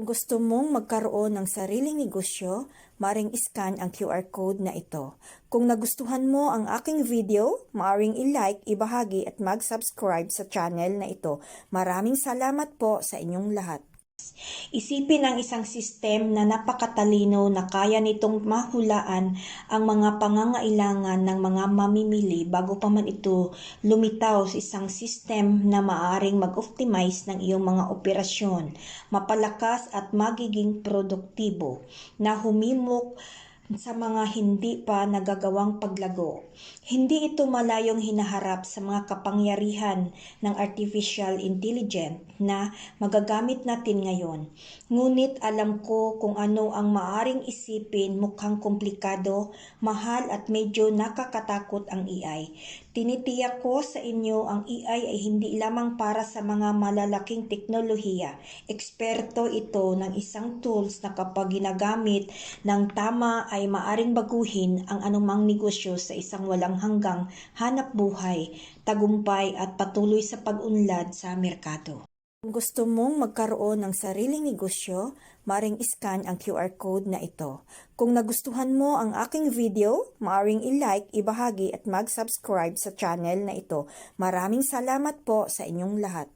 Kung gusto mong magkaroon ng sariling negosyo, maring scan ang QR code na ito. Kung nagustuhan mo ang aking video, maaring i-like, ibahagi at mag-subscribe sa channel na ito. Maraming salamat po sa inyong lahat. Isipin ang isang sistem na napakatalino na kaya nitong mahulaan ang mga pangangailangan ng mga mamimili bago pa man ito lumitaw sa isang sistem na maaring mag-optimize ng iyong mga operasyon, mapalakas at magiging produktibo na humimok sa mga hindi pa nagagawang paglago. Hindi ito malayong hinaharap sa mga kapangyarihan ng artificial intelligence na magagamit natin ngayon. Ngunit alam ko kung ano ang maaring isipin mukhang komplikado, mahal at medyo nakakatakot ang AI. Tinitiyak ko sa inyo ang AI ay hindi lamang para sa mga malalaking teknolohiya. Eksperto ito ng isang tools na kapag ginagamit ng tama ay maaring baguhin ang anumang negosyo sa isang walang hanggang hanap buhay, tagumpay at patuloy sa pag-unlad sa merkado. Kung gusto mong magkaroon ng sariling negosyo, maring scan ang QR code na ito. Kung nagustuhan mo ang aking video, maaring i-like, ibahagi at mag-subscribe sa channel na ito. Maraming salamat po sa inyong lahat.